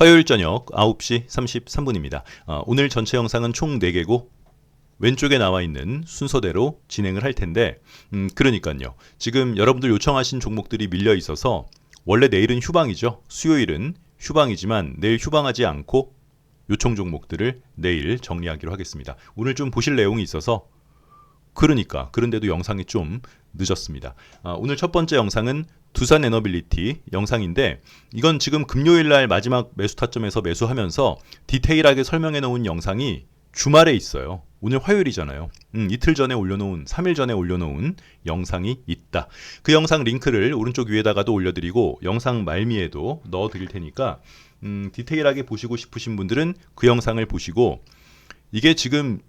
화요일 저녁 9시 33분입니다. 어, 오늘 전체 영상은 총 4개고 왼쪽에 나와 있는 순서대로 진행을 할 텐데 음, 그러니까요. 지금 여러분들 요청하신 종목들이 밀려 있어서 원래 내일은 휴방이죠. 수요일은 휴방이지만 내일 휴방하지 않고 요청 종목들을 내일 정리하기로 하겠습니다. 오늘 좀 보실 내용이 있어서 그러니까 그런데도 영상이 좀 늦었습니다. 아, 오늘 첫 번째 영상은 두산 에너빌리티 영상인데 이건 지금 금요일 날 마지막 매수 타점에서 매수하면서 디테일하게 설명해 놓은 영상이 주말에 있어요. 오늘 화요일이잖아요. 음, 이틀 전에 올려놓은, 3일 전에 올려놓은 영상이 있다. 그 영상 링크를 오른쪽 위에다가도 올려드리고 영상 말미에도 넣어드릴 테니까 음, 디테일하게 보시고 싶으신 분들은 그 영상을 보시고 이게 지금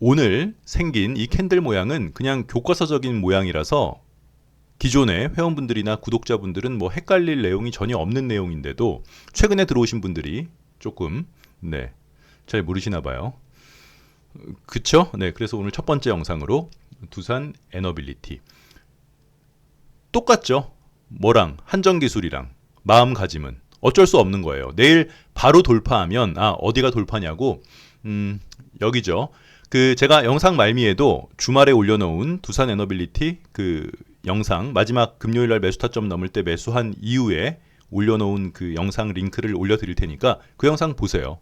오늘 생긴 이 캔들 모양은 그냥 교과서적인 모양이라서 기존의 회원분들이나 구독자분들은 뭐 헷갈릴 내용이 전혀 없는 내용인데도 최근에 들어오신 분들이 조금 네, 잘 모르시나 봐요. 그쵸? 네, 그래서 오늘 첫 번째 영상으로 두산 에너빌리티 똑같죠? 뭐랑 한정 기술이랑 마음가짐은 어쩔 수 없는 거예요. 내일 바로 돌파하면 아 어디가 돌파냐고 음 여기죠. 그 제가 영상 말미에도 주말에 올려놓은 두산 에너빌리티 그 영상 마지막 금요일 날 매수 타점 넘을 때 매수한 이후에 올려놓은 그 영상 링크를 올려드릴 테니까 그 영상 보세요.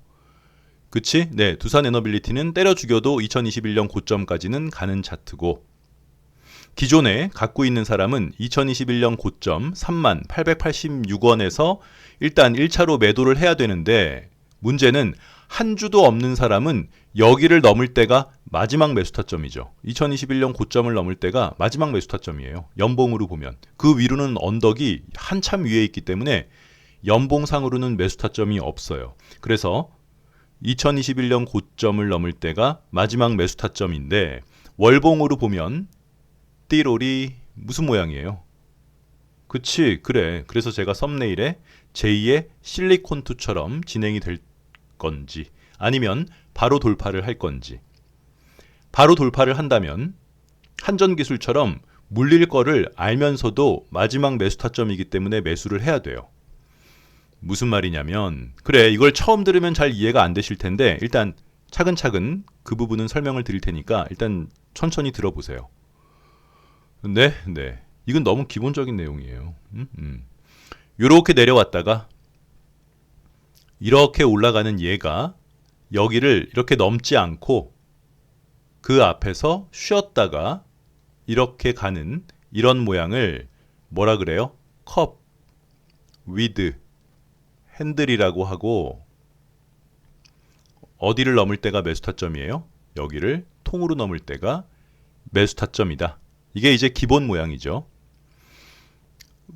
그치? 네, 두산 에너빌리티는 때려 죽여도 2021년 고점까지는 가는 차트고 기존에 갖고 있는 사람은 2021년 고점 3만 886원에서 일단 1차로 매도를 해야 되는데 문제는 한 주도 없는 사람은 여기를 넘을 때가 마지막 매수 타점이죠. 2021년 고점을 넘을 때가 마지막 매수 타점이에요. 연봉으로 보면 그 위로는 언덕이 한참 위에 있기 때문에 연봉상으로는 매수 타점이 없어요. 그래서 2021년 고점을 넘을 때가 마지막 매수 타점인데 월봉으로 보면 띠롤이 무슨 모양이에요? 그치 그래 그래서 제가 썸네일에 제2의 실리콘투처럼 진행이 될 건지 아니면 바로 돌파를 할 건지 바로 돌파를 한다면 한전 기술처럼 물릴 거를 알면서도 마지막 매수 타점이기 때문에 매수를 해야 돼요. 무슨 말이냐면 그래 이걸 처음 들으면 잘 이해가 안 되실 텐데 일단 차근차근 그 부분은 설명을 드릴 테니까 일단 천천히 들어보세요. 네, 네. 이건 너무 기본적인 내용이에요. 음, 음. 요렇게 내려왔다가 이렇게 올라가는 얘가 여기를 이렇게 넘지 않고 그 앞에서 쉬었다가 이렇게 가는 이런 모양을 뭐라 그래요? 컵, 위드, 핸들이라고 하고 어디를 넘을 때가 매수 타점이에요? 여기를 통으로 넘을 때가 매수 타점이다. 이게 이제 기본 모양이죠.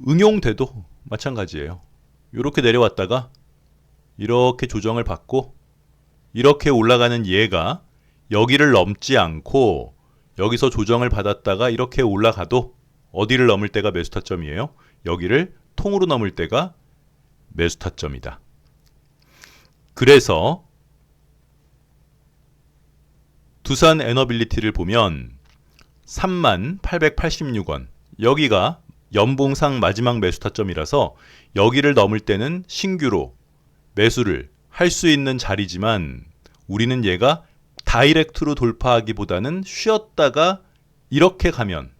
응용돼도 마찬가지예요. 이렇게 내려왔다가 이렇게 조정을 받고 이렇게 올라가는 얘가 여기를 넘지 않고 여기서 조정을 받았다가 이렇게 올라가도 어디를 넘을 때가 매수 타점이에요? 여기를 통으로 넘을 때가 매수 타점이다. 그래서 두산 에너빌리티를 보면 3만 886원 여기가 연봉상 마지막 매수 타점이라서 여기를 넘을 때는 신규로 매수를 할 수 있는 자리지만 우리는 얘가 다이렉트로 돌파하기보다는 쉬었다가 이렇게 가면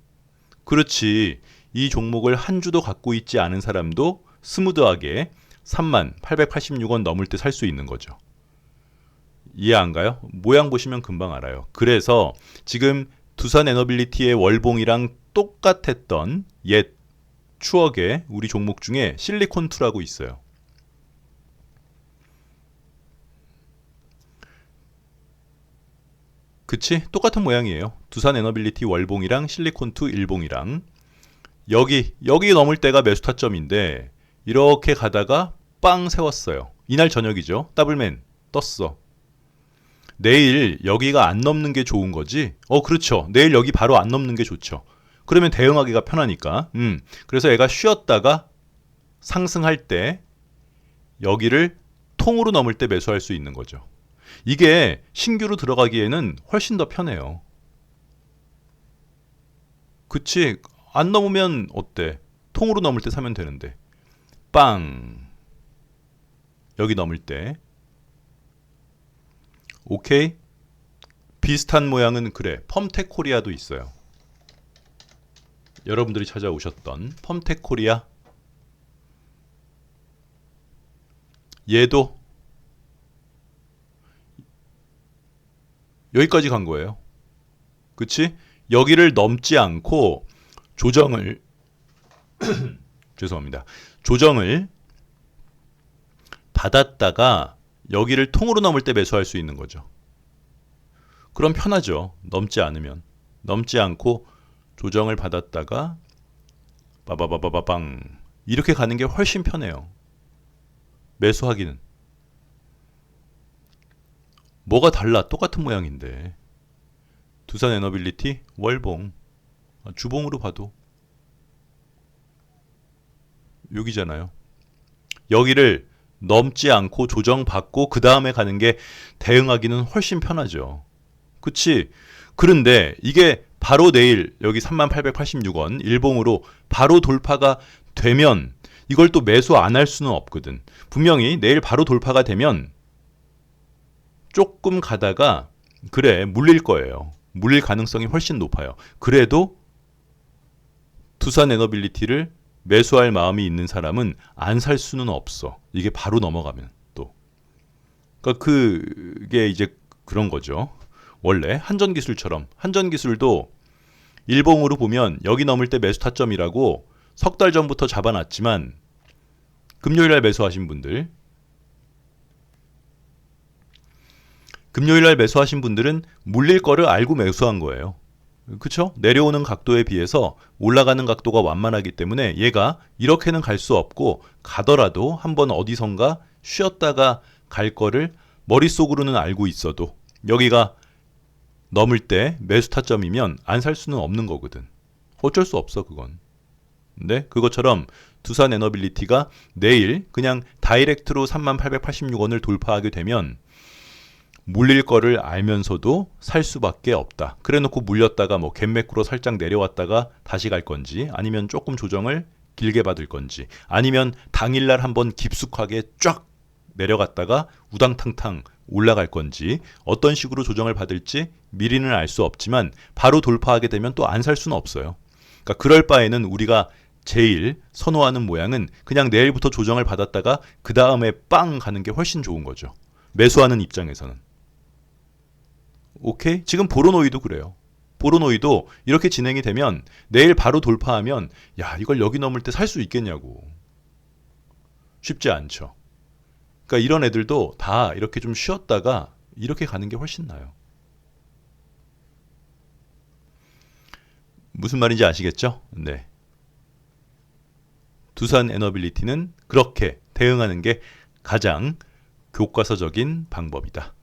그렇지 이 종목을 한 주도 갖고 있지 않은 사람도 스무드하게 3만 886원 넘을 때 살 수 있는 거죠. 이해 안 가요? 모양 보시면 금방 알아요. 그래서 지금 두산 에너빌리티의 월봉이랑 똑같았던 옛 추억의 우리 종목 중에 실리콘2라고 있어요. 그치? 똑같은 모양이에요. 두산 에너빌리티 월봉이랑 실리콘2 일봉이랑 여기 여기 넘을 때가 매수 타점인데 이렇게 가다가 빵 세웠어요. 이날 저녁이죠. 더블맨 떴어. 내일 여기가 안 넘는 게 좋은 거지? 어, 그렇죠. 내일 여기 바로 안 넘는 게 좋죠. 그러면 대응하기가 편하니까. 음. 그래서 애가 쉬었다가 상승할 때 여기를 통으로 넘을 때 매수할 수 있는 거죠. 이게 신규로 들어가기에는 훨씬 더 편해요. 그치? 안 넘으면 어때? 통으로 넘을 때 사면 되는데. 빵. 여기 넘을 때. 오케이. 비슷한 모양은 그래. 펌텍 코리아도 있어요. 여러분들이 찾아오셨던 펌텍 코리아. 얘도 여기까지 간 거예요. 그치? 여기를 넘지 않고 조정을 죄송합니다. 조정을 받았다가 여기를 통으로 넘을 때 매수할 수 있는 거죠. 그럼 편하죠. 넘지 않으면. 넘지 않고 조정을 받았다가 빠바바바바방 이렇게 가는 게 훨씬 편해요. 매수하기는. 뭐가 달라? 똑같은 모양인데. 두산 에너빌리티 월봉 아, 주봉으로 봐도 여기잖아요. 여기를 넘지 않고 조정받고 그 다음에 가는 게 대응하기는 훨씬 편하죠. 그치? 그런데 이게 바로 내일 여기 3886원 일봉으로 바로 돌파가 되면 이걸 또 매수 안 할 수는 없거든. 분명히 내일 바로 돌파가 되면 조금 가다가 그래 물릴 거예요. 물릴 가능성이 훨씬 높아요. 그래도 두산 에너빌리티를 매수할 마음이 있는 사람은 안 살 수는 없어. 이게 바로 넘어가면 또. 그러니까 그게 이제 그런 거죠. 원래 한전 기술처럼 한전 기술도 일봉으로 보면 여기 넘을 때 매수 타점이라고 석 달 전부터 잡아놨지만 금요일 날 매수하신 분들 금요일 날 매수하신 분들은 물릴 거를 알고 매수한 거예요. 그쵸? 내려오는 각도에 비해서 올라가는 각도가 완만하기 때문에 얘가 이렇게는 갈 수 없고 가더라도 한번 어디선가 쉬었다가 갈 거를 머릿속으로는 알고 있어도 여기가 넘을 때 매수 타점이면 안 살 수는 없는 거거든. 어쩔 수 없어 그건. 근데 그것처럼 두산 에너빌리티가 내일 그냥 다이렉트로 3886원을 돌파하게 되면 물릴 거를 알면서도 살 수밖에 없다. 그래놓고 물렸다가 뭐 갭매크로 살짝 내려왔다가 다시 갈 건지 아니면 조금 조정을 길게 받을 건지 아니면 당일날 한번 깊숙하게 쫙 내려갔다가 우당탕탕 올라갈 건지 어떤 식으로 조정을 받을지 미리는 알 수 없지만 바로 돌파하게 되면 또 안 살 수는 없어요. 그러니까 그럴 바에는 우리가 제일 선호하는 모양은 그냥 내일부터 조정을 받았다가 그 다음에 빵 가는 게 훨씬 좋은 거죠. 매수하는 입장에서는. 오케이? 지금 보로노이도 그래요. 보로노이도 이렇게 진행이 되면 내일 바로 돌파하면 야 이걸 여기 넘을 때 살 수 있겠냐고. 쉽지 않죠. 그러니까 이런 애들도 다 이렇게 좀 쉬었다가 이렇게 가는 게 훨씬 나아요. 무슨 말인지 아시겠죠? 네. 두산 에너빌리티는 그렇게 대응하는 게 가장 교과서적인 방법이다.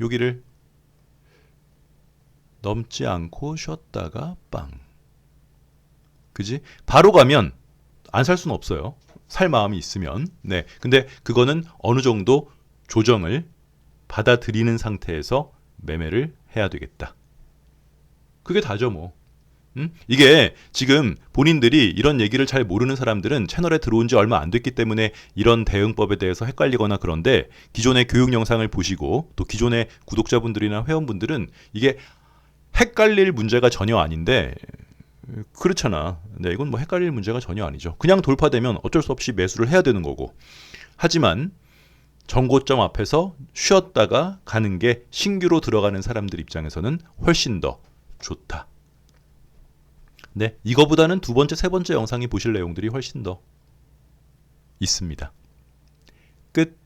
여기를 넘지 않고 쉬었다가 빵. 그지? 바로 가면 안 살 수는 없어요. 살 마음이 있으면. 네. 근데 그거는 어느 정도 조정을 받아들이는 상태에서 매매를 해야 되겠다. 그게 다죠, 뭐. 음? 이게 지금 본인들이 이런 얘기를 잘 모르는 사람들은 채널에 들어온 지 얼마 안 됐기 때문에 이런 대응법에 대해서 헷갈리거나 그런데 기존의 교육 영상을 보시고 또 기존의 구독자분들이나 회원분들은 이게 헷갈릴 문제가 전혀 아닌데 그렇잖아. 네, 이건 뭐 헷갈릴 문제가 전혀 아니죠. 그냥 돌파되면 어쩔 수 없이 매수를 해야 되는 거고. 하지만 정고점 앞에서 쉬었다가 가는 게 신규로 들어가는 사람들 입장에서는 훨씬 더 좋다. 네, 이거보다는 두 번째, 세 번째 영상이 보실 내용들이 훨씬 더 있습니다. 끝.